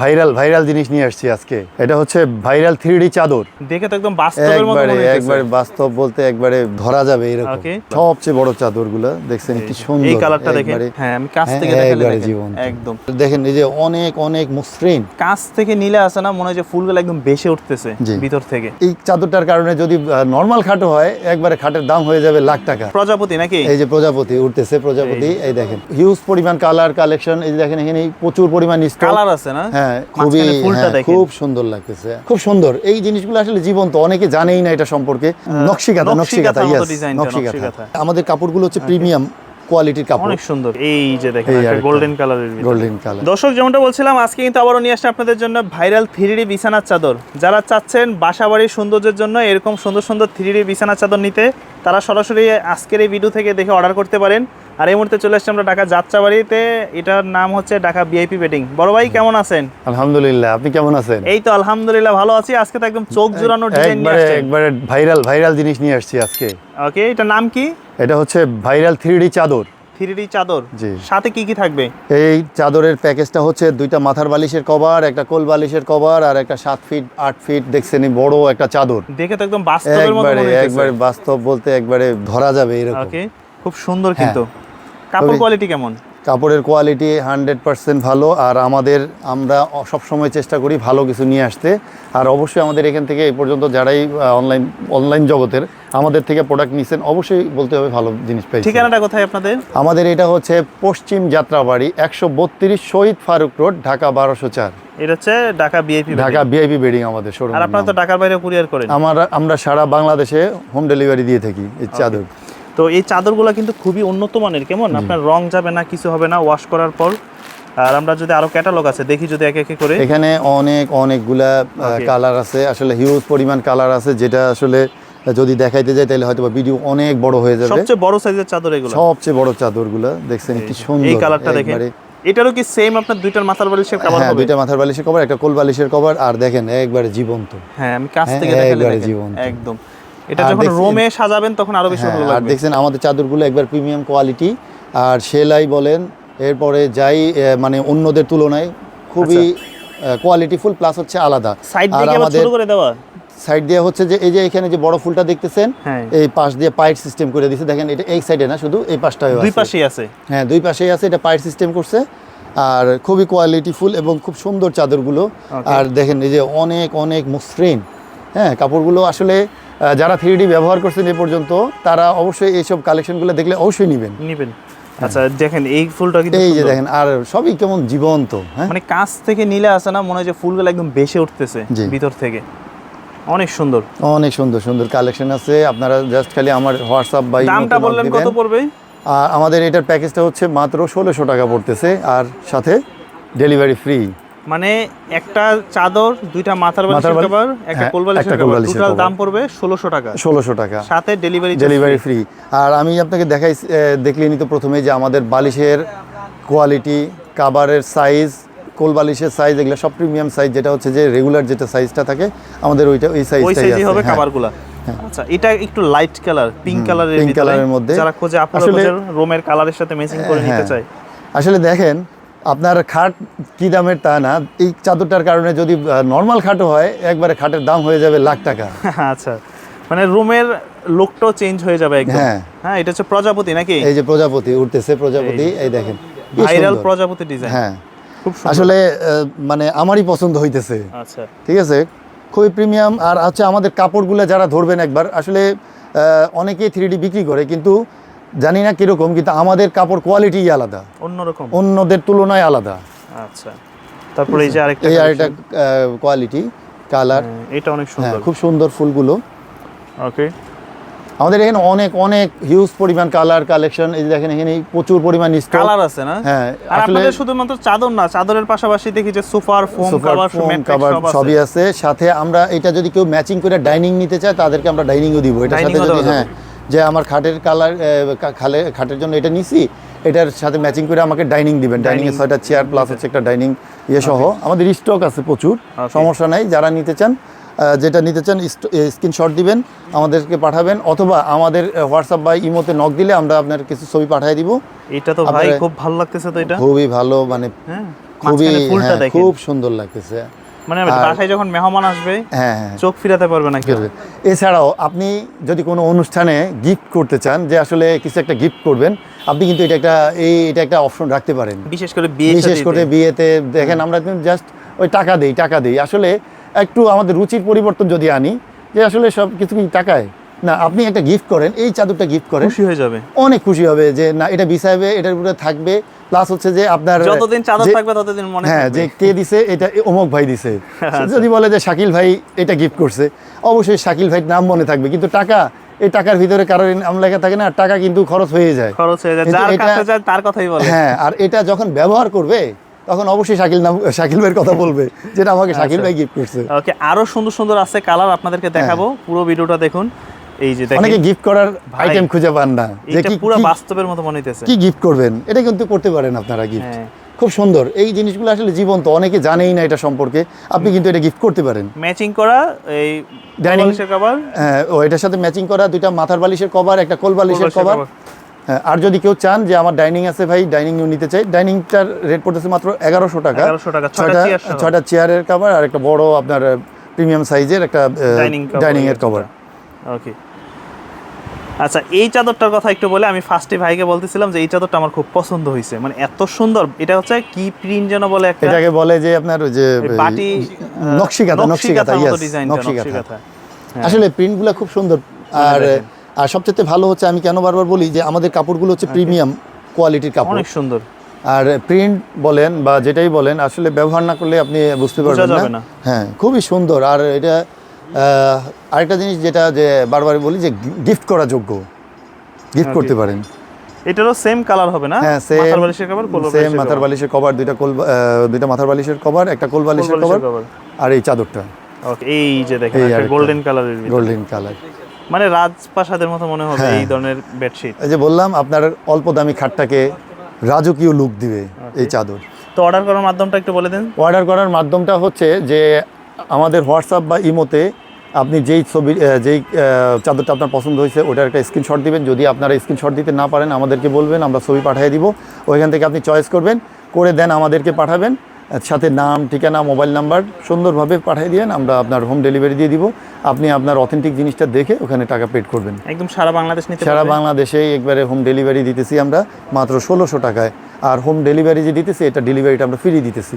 Viral viral জিনিস নিয়ে আসছি আজকে। এটা হচ্ছে ভাইরাল থ্রি চাদর। দেখে তো একদম বাস্তবের মতো একবারে মনে বাস্তব বলতে একবারে ধরা যাবে এরকম। সবচেয়ে বড় দেখছেন কি সুন্দর এই কালারটা দেখেন। হ্যাঁ আমি কাছ হ্যাঁ, থেকে দেখালে দেখেন, একদম। দেখেন এই যে অনেক অনেক মসৃণ। কাছ থেকে নিলে আসে না মনে হয় যে ফুলগুলো একদম বেশে উঠতেছে ভিতর থেকে। এই চাদরটার কারণে যদি নর্মাল খাটো হয় একবারে খাটের দাম হয়ে যাবে লাখ টাকা। প্রজাপতি নাকি? এই যে প্রজাপতি উঠতেছে প্রজাপতি এই। দেখেন। হিউজ পরিমাণ কালার কালেকশন এই যে দেখেন এখানে প্রচুর পরিমাণ কালার আছে না? হ্যাঁ খুবই হ্যাঁ। খুব সুন্দর লাগতেছে। খুব সুন্দর। এই জিনিসগুলো আসলে জীবন্ত অনেকে জানেই না এটা সম্পর্কে। নকশিকাতা নকশিকাতা ডিজাইনটা, নকশিকাতা। আমাদের কাপড়গুলো হচ্ছে প্রিমিয়াম কোয়ালিটির কাপড়। অনেক সুন্দর। এই যে দেখেন একটা গোল্ডেন কালারের গোল্ডেন কালার দর্শক যেমনটা বলছিলাম আজকে কিন্তু আবারও নিয়ে আসছে আপনাদের জন্য ভাইরাল থ্রি বিছানার চাদর। যারা চাচ্ছেন বাসা বাড়ির সৌন্দর্যের জন্য এরকম সুন্দর সুন্দর থ্রি বিছানার চাদর নিতে তারা সরাসরি আজকের এই ভিডিও থেকে দেখে অর্ডার করতে পারেন। আর এই মুহূর্তে চলে আসছে আমরা ঢাকা যাত্রাবাড়িতে। এটার নাম হচ্ছে ঢাকা বিআইপি বেডিং বড় ভাই কেমন আছেন? আলহামদুলিল্লাহ আপনি কেমন আছেন? এই তো আলহামদুলিল্লাহ ভালো আছি। আজকে তো একদম চোখ জোড়ানো ডিজাইন নিয়ে আসছেন। একবারে ভাইরাল ভাইরাল জিনিস নিয়ে আসছি আজকে। ওকে এটার নাম কি? এটা হচ্ছে ভাইরাল থ্রি চাদর। থ্রি চাদর। জি। সাথে কি কি থাকবে? এই চাদরের প্যাকেজটা হচ্ছে দুইটা মাথার বালিশের কভার একটা কোল বালিশের কভার আর একটা সাত ফিট আট ফিট দেখছেন বড় একটা চাদর। দেখে তো একদম বাস্তবের মতো একবারে বাস্তব বলতে একবারে ধরা যাবে এরকম। ওকে খুব সুন্দর কিন্তু। কাপড় কোয়ালিটি কেমন? কাপড়ের কোয়ালিটি হান্ড্রেড পার্সেন্ট ভালো আর আমাদের আমরা সবসময় চেষ্টা করি ভালো কিছু নিয়ে আসতে। আর অবশ্যই আমাদের এখান থেকে এই পর্যন্ত যারাই অনলাইন অনলাইন জগতের আমাদের থেকে প্রোডাক্ট নিছেন অবশ্যই বলতে হবে ভালো জিনিস পাইছেন ঠিকানাটা কোথায় আপনাদের? আমাদের এটা হচ্ছে পশ্চিম যাত্রাবাড়ি একশো বত্রিশ শহীদ ফারুক রোড ঢাকা বারোশো চার। এটা হচ্ছে Dhaka BIP Dhaka BIP bedding আমাদের শোরুম আর আপনারা তো ঢাকার বাইরে কুরিয়ার করেন? আমরা আমরা সারা বাংলাদেশে হোম ডেলিভারি দিয়ে থাকি এই চাদর। তো এই চাদরগুলো কিন্তু খুবই উন্নত মানের কেমন? আপনার রং যাবে না কিছু হবে না ওয়াশ করার পর। আর আমরা যদি আরও ক্যাটালগ আছে দেখি যদি এক একে করে। এখানে অনেক অনেকগুলা. কালার আছে। আসলে হিউজ পরিমাণ কালার আছে যেটা আসলে যদি দেখাইতে যাই তাহলে হয়তো ভিডিও অনেক বড় হয়ে যাবে। সবচেয়ে বড় সাইজের চাদর এগুলো। সবচেয়ে বড় চাদরগুলা দেখছেন কি সুন্দর এই কালারটা দেখেন। এটারও কি সেম আপনার দুইটার মাথার বালিশের কভার হ্যাঁ হবে? দুইটা মাথার বালিশের কভার একটা কোল বালিশের কভার আর দেখেন একবারে জীবন্ত। হ্যাঁ আমি কাছ হ্যাঁ, থেকে দেখালে একবারে জীবন্ত। একদম। এটা যখন রোমে সাজাবেন তখন আরও বেশি হ্যাঁ, ভালো আর দেখছেন আমাদের চাদরগুলো একবার প্রিমিয়াম কোয়ালিটি আর সেলাই বলেন এরপরে যাই মানে অন্যদের তুলনায় খুবই কোয়ালিটিফুল প্লাস হচ্ছে আলাদা। আর আমাদের করে দেওয়া? সাইড দিয়ে হচ্ছে যে এই যে এখানে যে বড় ফুলটা দেখতেছেন হ্যাঁ। এই পাশ দিয়ে পাইট সিস্টেম করে দিয়েছে দেখেন এটা এই সাইডে না শুধু এই পাশটায় দুই পাশেই আছে। হ্যাঁ দুই পাশেই আছে এটা পাইট সিস্টেম করছে। আর খুবই কোয়ালিটিফুল এবং খুব সুন্দর চাদরগুলো. আর দেখেন এই যে অনেক অনেক মসৃণ। হ্যাঁ কাপড়গুলো আসলে যারা থ্রি ব্যবহার করছেন এ পর্যন্ত তারা অবশ্যই এইসব কালেকশনগুলো দেখলে অবশ্যই নেবেন। নিবেন। আচ্ছা দেখেন এই ফুলটা কিন্তু এই যে দেখেন আর সবই কেমন জীবন্ত হ্যাঁ? মানে কাছ থেকে নিলে আসে না মনে হয় যে ফুলগুলো একদম বেশে উঠতেছে। ভিতর থেকে। অনেক সুন্দর। অনেক সুন্দর সুন্দর কালেকশন আছে। আপনারা জাস্ট খালি আমার হোয়াটসঅ্যাপ বা দামটা বললেন। কত পড়বে? আর আমাদের এটার প্যাকেজটা হচ্ছে মাত্র ষোলোশো টাকা পড়তেছে আর সাথে ডেলিভারি ফ্রি মানে একটা চাদর দুইটা মাথার কভার একটা হ্যাঁ, একটা কভার টোটাল দাম পড়বে ষোলোশো টাকা। ষোলোশো টাকা। সাথে ডেলিভারি ডেলিভারি ফ্রি আর আমি আপনাকে দেখাই দেখলেনি তো প্রথমে যে আমাদের বালিশের কোয়ালিটি কাভারের সাইজ কোল বালিশের সাইজ এগুলো সব প্রিমিয়াম সাইজ যেটা হচ্ছে যে রেগুলার যেটা সাইজটা থাকে আমাদের ওইটা ওই ওই সাইজটাই হবে হ্যাঁ। আচ্ছা এটা একটু লাইট কালার পিঙ্ক কালারের pink কালারের মধ্যে। যারা খোঁজে আপনারা রোমের কালারের সাথে ম্যাচিং করে নিতে হ্যাঁ। চায়। আসলে দেখেন আপনার খাট কি দামের তা না এই চাদরটার কারণে যদি নর্মাল খাটও হয় একবারে খাটের দাম হয়ে যাবে লাখ টাকা। আচ্ছা মানে রুমের লুকটাও চেঞ্জ হয়ে যাবে একদম। হ্যাঁ। হ্যাঁ এটা হচ্ছে প্রজাপতি নাকি? এই যে প্রজাপতি উঠতেছে প্রজাপতি এই দেখেন ভাইরাল। প্রজাপতি ডিজাইন হ্যাঁ। খুব সুন্দর। আসলে মানে আমারই পছন্দ হইতেছে। আচ্ছা। ঠিক আছে? খুবই প্রিমিয়াম আর হচ্ছে আমাদের কাপড়গুলো যারা ধরবেন একবার আসলে অনেকেই থ্রি বিক্রি করে কিন্তু জানি না কীরকম কিন্তু আমাদের কাপড় কোয়ালিটি আলাদা। অন্যরকম? অন্যদের তুলনায় আলাদা। আচ্ছা। তারপরে এই যে আরেকটা এই আর collection। কোয়ালিটি কালার হ্যাঁ, এটা অনেক হ্যাঁ সুন্দর। খুব সুন্দর ফুলগুলো। ওকে আমাদের এখানে অনেক অনেক হিউজ পরিমাণ কালার কালেকশন এই যে দেখেন এখানে প্রচুর পরিমাণ কালার আছে না? হ্যাঁ আর আপনাদের শুধুমাত্র চাদর না চাদরের পাশাপাশি দেখি যে সোফার ফোম কভার ফোম কভার সবই আছে। আছে। সাথে আমরা এটা যদি কেউ ম্যাচিং করে ডাইনিং নিতে চায় তাদেরকে আমরা ডাইনিংও দিব। এটা সাথে যদি হ্যাঁ যে আমার খাটের কালার খালে খাটের জন্য এটা নিছি এটার সাথে ম্যাচিং করে আমাকে ডাইনিং দিবেন। ডাইনিং এর ছয়টা চেয়ার প্লাস হচ্ছে একটা ডাইনিং ইয়ে সহ। আমাদের স্টক আছে প্রচুর সমস্যা নাই যারা নিতে চান যেটা নিতে চান স্ক্রিনশট দিবেন আমাদেরকে পাঠাবেন অথবা আমাদের হোয়াটসঅ্যাপ বা ইমোতে নক দিলে আমরা আপনার কিছু ছবি পাঠিয়ে দিব। এটা তো ভাই খুব ভালো লাগতেছে তো এটা। খুবই ভালো মানে হ্যাঁ খুবই ফুলটা হ্যাঁ, খুব সুন্দর লাগতেছে। মানে বাসায় যখন মেহমান আসবে হ্যাঁ হ্যাঁ। চোখ ফিরাতে পারবে না কেউ। এছাড়াও আপনি যদি কোনো অনুষ্ঠানে গিফট করতে চান যে আসলে কিছু একটা গিফট করবেন আপনি কিন্তু এটা একটা এই এটা একটা অপশন রাখতে পারেন। বিশেষ করে বিয়ে বিশেষ করে বিয়েতে দেখেন আমরা কিন্তু জাস্ট ওই টাকা দিই টাকা দিই। আসলে একটু আমাদের রুচির পরিবর্তন যদি আনি যে আসলে সব কিছু কি টাকায়? না আপনি একটা গিফট করেন এই চাদরটা গিফট করেন খুশি হয়ে যাবে। অনেক খুশি হবে যে না এটা বিছাইবে এটার উপরে থাকবে প্লাস হচ্ছে যে আপনার যতদিন চাদর থাকবে ততদিন মনে হ্যাঁ যে কে দিছে এটা অমুক ভাই দিছে। আচ্ছা। যদি বলে যে শাকিল ভাই এটা গিফট করছে অবশ্যই শাকিল ভাই নাম মনে থাকবে। কিন্তু টাকা এই টাকার ভিতরে কারোর নাম লেখা থাকে না টাকা কিন্তু খরচ হয়ে যায়। খরচ হয়ে যায়। যার কাছে যায় তার কথাই বলে। হ্যাঁ আর এটা যখন ব্যবহার করবে তখন অবশ্যই শাকিল নাম শাকিল ভাইয়ের কথা বলবে যেটা আমাকে শাকিল আচ্ছা। ভাই গিফট করছে। ওকে আরও সুন্দর সুন্দর আছে কালার আপনাদেরকে দেখাবো। পুরো ভিডিওটা দেখুন। এই যে। অনেকে গিফট করার আইটেম খুঁজে পান না। যে কি পুরো বাস্তবের মতো মনে হইতেছে। কি গিফট করবেন? এটা কিন্তু করতে পারেন আপনারা গিফট হ্যাঁ। খুব সুন্দর। এই জিনিসগুলো আসলে জীবন্ত অনেকে জানেই না এটা সম্পর্কে। আপনি কিন্তু এটা গিফট করতে পারেন। ম্যাচিং করা এই বালিশের কভার হ্যাঁ, ও এটার সাথে ম্যাচিং করা দুইটা মাথার বালিশের কভার একটা কোল বালিশের কভার হ্যাঁ, আর যদি কেউ চান যে আমার ডাইনিং আছে ভাই ডাইনিং নিতে চাই ডাইনিংটার রেট পড়তেছে মাত্র এগারোশো টাকা। ছয়টা ছয়টা চেয়ারের কভার আর একটা বড় আপনার প্রিমিয়াম সাইজের একটা ডাইনিং এর কভার ওকে আচ্ছা এই চাদরটার কথা একটু বলে আমি ফার্স্টে ভাইকে বলতেছিলাম যে এই চাদরটা আমার খুব পছন্দ হয়েছে। মানে এত সুন্দর এটা হচ্ছে কি প্রিন্ট যেন বলে একটা? এটাকে বলে যে আপনার ওই যে বাটি নকশিকাতা নকশিকাতা মতো ইয়েস ডিজাইনটা নকশিকাতা নকশিকাতা হ্যাঁ। আসলে প্রিন্টগুলো খুব সুন্দর। আর আর সবচেয়ে ভালো হচ্ছে আমি কেন বারবার বলি যে আমাদের কাপড়গুলো হচ্ছে প্রিমিয়াম কোয়ালিটির কাপড়। অনেক সুন্দর। আর প্রিন্ট বলেন বা যেটাই বলেন আসলে ব্যবহার না করলে আপনি বুঝতে পারবেন না। হ্যাঁ খুবই সুন্দর। আর এটা আরেকটা জিনিস যেটা যে বারবার বলি যে গিফট করা যোগ্য। গিফট করতে পারেন। এটারও সেম কালার হবে না? হ্যাঁ সেম মাথার বালিশের কভার কোল সেম মাথার বালিশের কভার দুইটা কোল দুইটা মাথার বালিশের কভার একটা কোল বালিশের কভার আর এই চাদরটা। ওকে এই যে দেখেন একটা গোল্ডেন কালারের গোল্ডেন কালার মানে রাজপ্রাসাদের মতো মনে হবে হ্যাঁ। এই ধরনের বেডশিট এই যে বললাম আপনার অল্প দামি খাটটাকে রাজকীয় লুক দিবে এই চাদর। তো অর্ডার করার মাধ্যমটা একটু বলে দিন। অর্ডার করার মাধ্যমটা হচ্ছে যে আমাদের হোয়াটসঅ্যাপ বা ইমোতে আপনি যেই ছবি যেই চাদরটা আপনার পছন্দ হয়েছে ওটার একটা স্ক্রিনশট দিবেন। যদি আপনারা স্ক্রিনশট দিতে না পারেন আমাদেরকে বলবেন আমরা ছবি পাঠিয়ে দিব। ওইখান থেকে আপনি চয়েস করবেন করে দেন আমাদেরকে পাঠাবেন। সাথে নাম ঠিকানা মোবাইল নাম্বার সুন্দরভাবে পাঠিয়ে দিয়েন আমরা আপনার হোম ডেলিভারি দিয়ে দিব। আপনি আপনার অথেন্টিক জিনিসটা দেখে ওখানে টাকা পেড করবেন। একদম সারা বাংলাদেশ নিতে সারা? বাংলাদেশেই একবারে হোম ডেলিভারি দিতেছি আমরা মাত্র ষোলোশো টাকায়। আর হোম ডেলিভারি যে দিতেছি এটা ডেলিভারিটা আমরা ফ্রি দিতেছি।